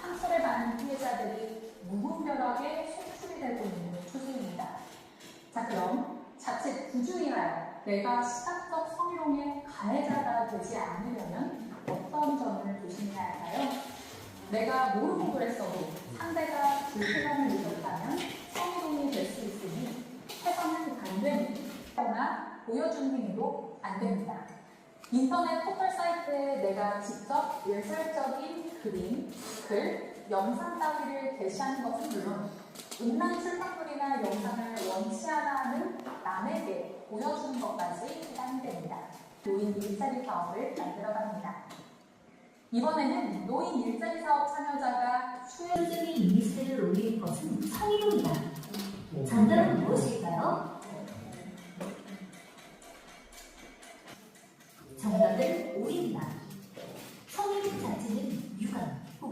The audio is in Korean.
상처를 받는 피해자들이 무분별하게 송출이 되고 있는 추세입니다. 자, 그럼 자칫 부주의하여 내가 시각적 성희롱의 가해자가 되지 않으려면 어떤 점을 조심해야 할까요? 내가 모르고 그랬어도 상대가 불쾌감을 느꼈다면 성희롱이 될 수 있으니 해서는 안 됩니다. 보여주는 행위도 안 됩니다. 인터넷 포털 사이트에 내가 직접 일설적인 그림, 글, 영상 따위를 게시하는 것은 물론 음란 출판물이나 영상을 원치 않아 하는 남에게 보여주는 것까지 해당됩니다. 노인 일자리 사업을 만들어갑니다. 이번에는 노인 일자리 사업 참여자가 수혜 효율적인 이미지를 올리는 것은 성희롱이다. 장단은 무엇일까요? Isla.